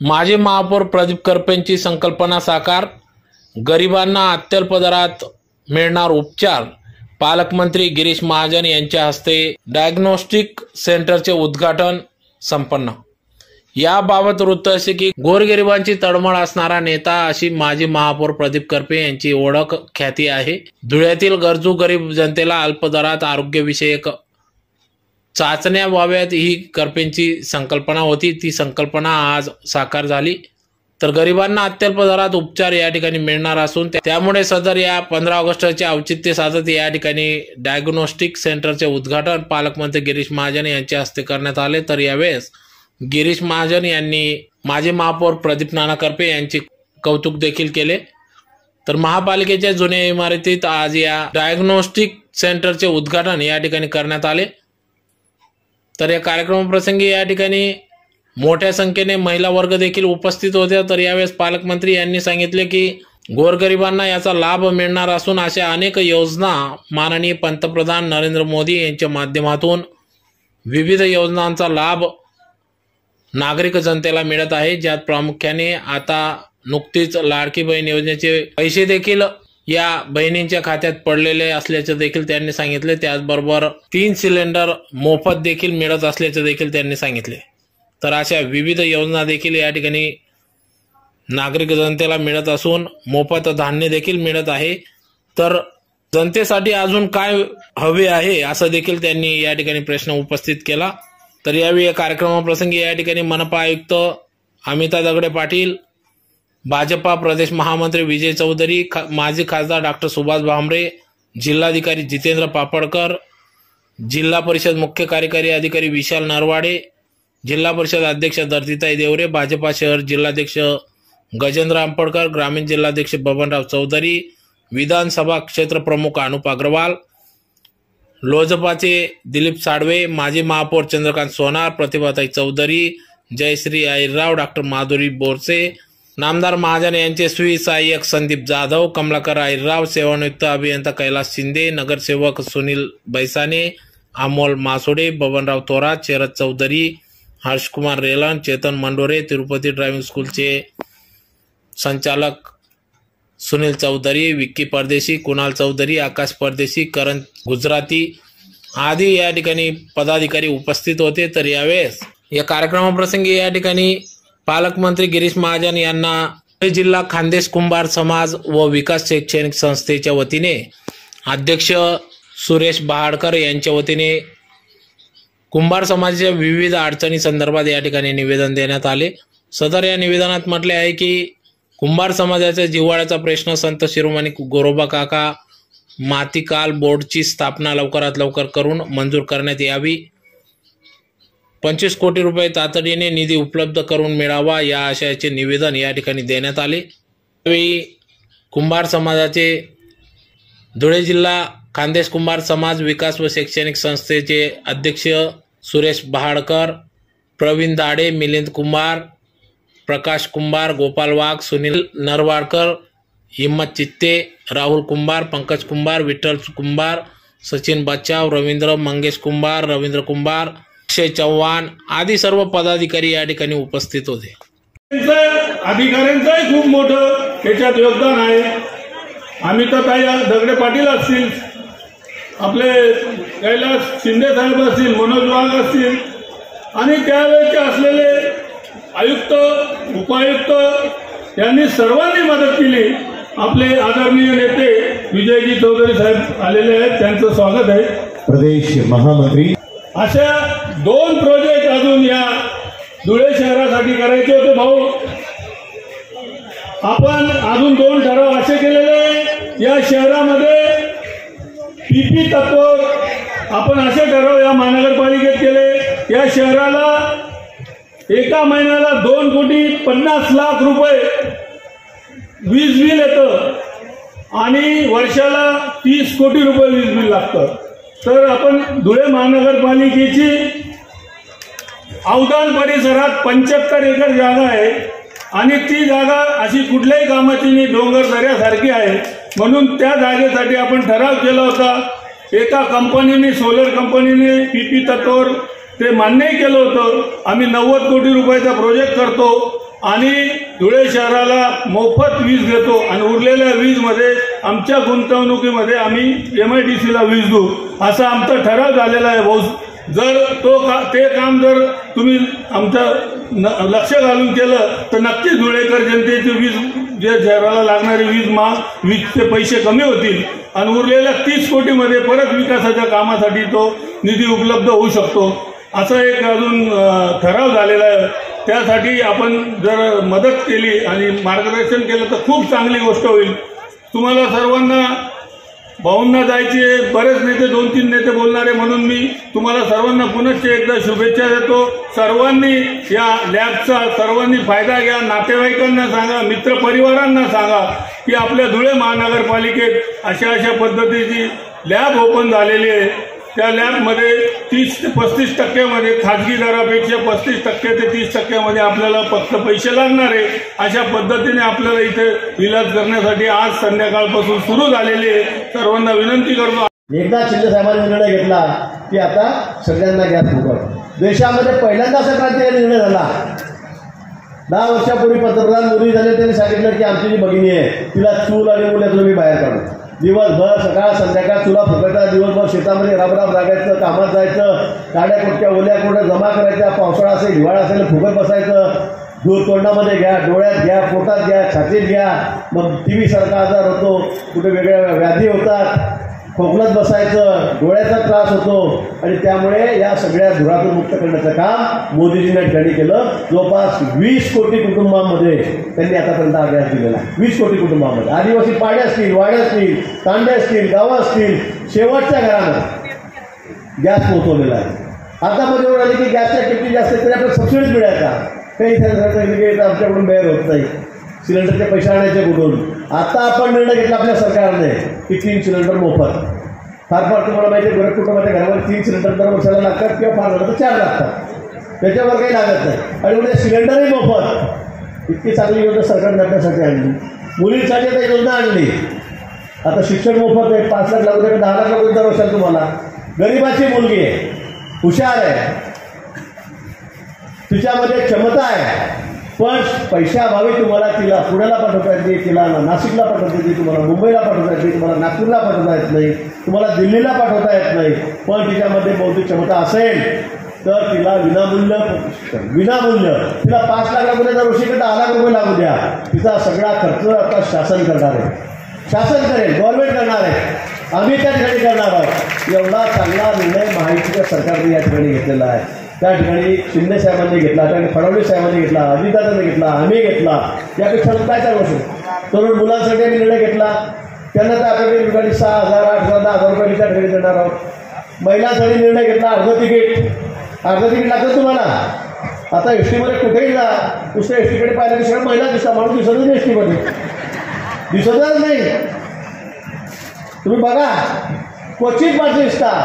माजी महापौर प्रदीप करपेंची संकल्पना साकार. गरिबांना अत्यल्प दरात मिळणार उपचार. पालकमंत्री गिरीश महाजन यांच्या हस्ते डायग्नोस्टिक सेंटरचे उद्घाटन संपन्न. याबाबत वृत्त असे की गोरगरिबांची तळमळ असणारा नेता अशी माजी महापौर प्रदीप करपे यांची ओळख ख्याती आहे. धुळ्यातील गरजू गरीब जनतेला अल्प दरात आरोग्यविषयक चाचण्या व्हाव्यात ही करपेंची संकल्पना होती. ती संकल्पना आज साकार झाली. तर गरिबांना अत्यल्प दरात उपचार या ठिकाणी मिळणार असून त्यामुळे सदर या पंधरा ऑगस्टचे औचित्य साधत या ठिकाणी डायग्नोस्टिक सेंटरचे उद्घाटन पालकमंत्री गिरीश महाजन यांच्या हस्ते करण्यात आले. तर यावेळेस गिरीश महाजन यांनी माजी महापौर प्रदीप नाना करपे यांचे कौतुक देखील केले. तर महापालिकेच्या जुन्या इमारतीत आज या डायग्नोस्टिक सेंटरचे उद्घाटन या ठिकाणी करण्यात आले. तर या कार्यक्रमाप्रसंगी या ठिकाणी मोठ्या संख्येने महिला वर्ग देखील उपस्थित होत्या. तर यावेळेस पालकमंत्री यांनी सांगितले की गोरगरिबांना याचा लाभ मिळणार असून अशा अनेक योजना माननीय पंतप्रधान नरेंद्र मोदी यांच्या माध्यमातून विविध योजनांचा लाभ नागरिक जनतेला मिळत आहे. ज्यात प्रामुख्याने आता नुकतीच लाडकी बहीण योजनेचे पैसे देखील या बहिणींच्या खात्यात पडलेले असल्याचे देखील त्यांनी सांगितले. त्याचबरोबर तीन सिलेंडर मोफत देखील मिळत असल्याचे देखील त्यांनी सांगितले. तर अशा विविध योजना देखील या ठिकाणी नागरिक जनतेला मिळत असून मोफत धान्य देखील मिळत आहे. तर जनतेसाठी अजून काय हवे आहे असं देखील त्यांनी या ठिकाणी प्रश्न उपस्थित केला. तर यावेळी या कार्यक्रमाप्रसंगी या ठिकाणी मनपा आयुक्त अमिता दगडे पाटील भाजपा प्रदेश महामंत्री विजय चौधरी खा माजी खासदार डॉक्टर सुभाष भामरे जिल्हाधिकारी जितेंद्र पापडकर जिल्हा परिषद मुख्य कार्यकारी अधिकारी विशाल नरवाडे जिल्हा परिषद अध्यक्ष दर्दिताई देवरे भाजपा शहर जिल्हाध्यक्ष गजेंद्र आंबडकर ग्रामीण जिल्हाध्यक्ष बबनराव चौधरी विधानसभा क्षेत्र प्रमुख अनुप अग्रवाल लोजपाचे दिलीप साडवे माजी महापौर चंद्रकांत सोनार प्रतिभाताई चौधरी जयश्री आईरराव डॉक्टर माधुरी बोरसे नामदार महाजन यांचे सुविसहाय्यक संदीप जाधव कमलाकर आईराव सेवानिवृत्त अभियंता कैलास शिंदे नगरसेवक सुनील बैसाने अमोल मासोडे बबनराव थोरात शरद चौधरी हर्षकुमार रेलन चेतन मंडोरे तिरुपती ड्रायव्हिंग स्कूलचे संचालक सुनील चौधरी विक्की परदेशी कुणाल चौधरी आकाश परदेशी करण गुजराती आदी या ठिकाणी पदाधिकारी उपस्थित होते. तर यावेळेस या कार्यक्रमाप्रसंगी या ठिकाणी पालकमंत्री गिरीश महाजन यांना धुळे जिल्हा खानदेश कुंभार समाज व विकास शैक्षणिक संस्थेच्या वतीने अध्यक्ष सुरेश बहाडकर यांच्या वतीने कुंभार समाजाच्या विविध अडचणी संदर्भात या ठिकाणी निवेदन देण्यात आले. सदर या निवेदनात म्हटले आहे की कुंभार समाजाच्या जिव्हाळ्याचा प्रश्न संत शिरोमणी गोरोबा काका मातीकाल बोर्डची स्थापना लवकरात लवकर करून मंजूर करण्यात यावी. पंचवीस कोटी रुपये तातडीने निधी उपलब्ध करून मिळावा या आशयाचे निवेदन या ठिकाणी देण्यात आले. त्यावेळी कुंभार समाजाचे धुळे जिल्हा खानदेश कुंभार समाज विकास व शैक्षणिक संस्थेचे अध्यक्ष सुरेश बहाडकर प्रवीण दाडे मिलिंद कुंभार प्रकाश कुंभार गोपाल वाघ सुनील नरवाडकर हिम्मत चित्ते राहुल कुंभार पंकज कुंभार विठ्ठल कुंभार सचिन बच्चाव रवींद्र मंगेश कुंभार रवींद्र कुंभार अक्षय चव्हाण आदी सर्व पदाधिकारी या ठिकाणी उपस्थित होते. त्यांचं अधिकाऱ्यांचंही खूप मोठं त्याच्यात योगदान आहे. अमिताताई दगडे पाटील असतील आपले कैलास शिंदे साहेब असतील मनोज वाघ असतील आणि त्यावेळेचे असलेले आयुक्त उपायुक्त यांनी सर्वांनी मदत केली. आपले आदरणीय नेते विजयजी चौधरी साहेब आलेले आहेत त्यांचं स्वागत आहे. प्रदेश महामंत्री अशा दोन प्रोजेक्ट अजून या धुळे शहरासाठी करायचे होते भाऊ. आपण अजून दोन ठराव असे केलेले या शहरामध्ये पीपी तत्व आपण असे ठराव या महानगरपालिकेत केले. या शहराला एका महिन्याला दोन कोटी पन्नास लाख रुपये वीज बिल येतं आणि वर्षाला तीस कोटी रुपये वीज बिल लागतं. तर आपण धुळे महानगरपालिकेची अवदान परिसरात पंच्याहत्तर एकर जागा आहे आणि ती जागा अशी कुठल्याही कामाची नाही डोंगर दऱ्यासारखी आहे. म्हणून त्या जागेसाठी आपण ठराव केला होता. एका कंपनीने सोलर कंपनीने पी पी तत्वावर ते मान्यही केलं होतं. आम्ही नव्वद कोटी रुपयाचा प्रोजेक्ट करतो. आणि धुळे शहराला मोफत वीज देतो आणि उरलेल्या वीजमध्ये आमच्या गुंतवणुकीमध्ये आम्ही एम आय डी सीला वीज देऊ. असा आमचा ठराव झालेला आहे भाऊ. जर तो का ते काम जर तुम्ही आमच्या न- लक्ष घालून केलं तर नक्कीच धुळेकर जनतेची वीज जे शहराला लागणारी वीज मा वीजचे पैसे कमी होतील. आणि उरलेल्या तीस कोटीमध्ये परत विकासाच्या कामासाठी तो निधी उपलब्ध होऊ शकतो. असा एक अजून ठराव झालेला आहे. त्यासाठी आपण जर मदत केली आणि मार्गदर्शन केलं तर खूप चांगली गोष्ट होईल. तुम्हाला सर्वांना भाऊंना जायचे बरेच नेते दोन तीन नेते बोलणारे म्हणून मी तुम्हाला सर्वांना पुनश्च एकदा शुभेच्छा देतो. सर्वांनी या लॅबचा सर्वांनी फायदा घ्या नातेवाईकांना सांगा मित्रपरिवारांना सांगा की आपल्या धुळे महानगरपालिकेत अशा अशा पद्धतीची लॅब ओपन झालेली आहे. त्या लॅबमध्ये तीस ते पस्तीस टक्क्यामध्ये खाजगी दरापेक्षा पस्तीस टक्के ते तीस टक्क्यामध्ये आपल्याला फक्त पैसे लागणार आहे. अशा पद्धतीने आपल्याला इथे इलाज करण्यासाठी आज संध्याकाळपासून सुरू झालेली आहे. सर्वांना विनंती करतो. एकदा शिंदे साहेबांनी निर्णय घेतला की आता सगळ्यांना गॅस फुकट देशामध्ये पहिल्यांदा असा निर्णय झाला. दहा वर्षापूर्वी पंतप्रधान मोदी झाले त्यांनी सांगितलं की आमची जी भगिनी आहे तिला चूल आणि मुलं तुम्ही मी बाहेर काढू. दिवसभर सकाळ संध्याकाळ चुला फुकायचा दिवसभर शेतामध्ये राबराब लागायचं कामात जायचं काड्या कुटक्या ओल्या कुठ्या जमा करायच्या पावसाळा असेल हिवाळा असेल फुकट बसायचं. दूध तोंडामध्ये घ्या डोळ्यात घ्या पोटात घ्या छातीत घ्या. मग टी व्हीसारखा आजार होतो कुठे वेगळ्या व्याधी होतात खोकलत बसायचं डोळ्याचा त्रास होतो. आणि त्यामुळे या सगळ्या धुरातून मुक्त करण्याचं काम मोदीजींनी या ठिकाणी केलं. जवळपास वीस कोटी कुटुंबांमध्ये त्यांनी आतापर्यंत अभ्यास दिलेला वीस कोटी कुटुंबांमध्ये. आदिवासी पाड्या असतील वाड्या असतील तांड्या असतील गावं असतील शेवटच्या घरानं गॅस पोहोचवलेला आहे. आता मध्ये वेळ आली की गॅसच्या किमती जास्त आहेत, तरी आपल्याला सबसिडीज मिळायचा. काही आमच्याकडून बेअर होत नाही. सिलेंडरचे पैसे आणायचे कुठून? आता आपण निर्णय घेतला आपल्या सरकारने की तीन सिलेंडर मोफत. फार फार तुम्हाला माहिती आहे बऱ्याच कुटुंबाच्या घरावर तीन सिलेंडर दर वर्षाला लागतात किंवा फार झालं तर चार लागतात. त्याच्यावर काही लागत नाही. आणि म्हणजे सिलेंडरही मोफत. इतकी चांगली योजना सरकारने आपल्यासाठी आणली. मुलींसाठी आता योजना आणली. आता शिक्षण मोफत आहे पाच लाख लागू दे दहा लाख लागू दर वर्षाला तुम्हाला. गरिबाची मुलगी आहे हुशार आहे. तिच्यामध्ये क्षमता आहे. पण पैशाअभावी तुम्हाला तिला पुण्याला पाठवता येत नाही तिला नाशिकला पाठवता येते तुम्हाला मुंबईला पाठवता येते तुम्हाला नागपूरला पाठवता येत नाही तुम्हाला दिल्लीला पाठवता येत नाही. पण तिच्यामध्ये बौद्धिक क्षमता असेल तर तिला विनामूल्य विनामूल्य. तिला पाच लाख रुपये दर वर्षी दहा लाख रुपये लागू द्या. तिचा सगळा खर्च आता शासन करणार आहे. शासन करेल गव्हर्नमेंट करणार आहे. आम्ही त्या ठिकाणी करणार आहोत. एवढा चांगला निर्णय महायुतीच्या सरकारने या ठिकाणी घेतलेला आहे. त्या ठिकाणी शिंदे साहेबांनी घेतला त्या ठिकाणी फडणवीस साहेबांनी घेतला अजितदादांनी घेतला आम्ही घेतला. यापेक्षा काय चालू असेल? तरुण मुलांसाठी आम्ही निर्णय घेतला. त्यांना तर आपल्याकडे ठिकाणी सहा हजार आठ हजार दहा हजार रुपये त्या ठिकाणी देणार आहोत. महिलांसाठी निर्णय घेतला अर्ध तिकीट. अर्ध तिकीट लागतं तुम्हाला. आता एस टीमध्ये कुठेही जा. दुसऱ्या एस टीकडे पाहिलं की सगळं महिला दिसतात माणूस दिसतच नाही एस टीमध्ये दिसतच नाही. तुम्ही बघा. क्वचित माणसं दिसता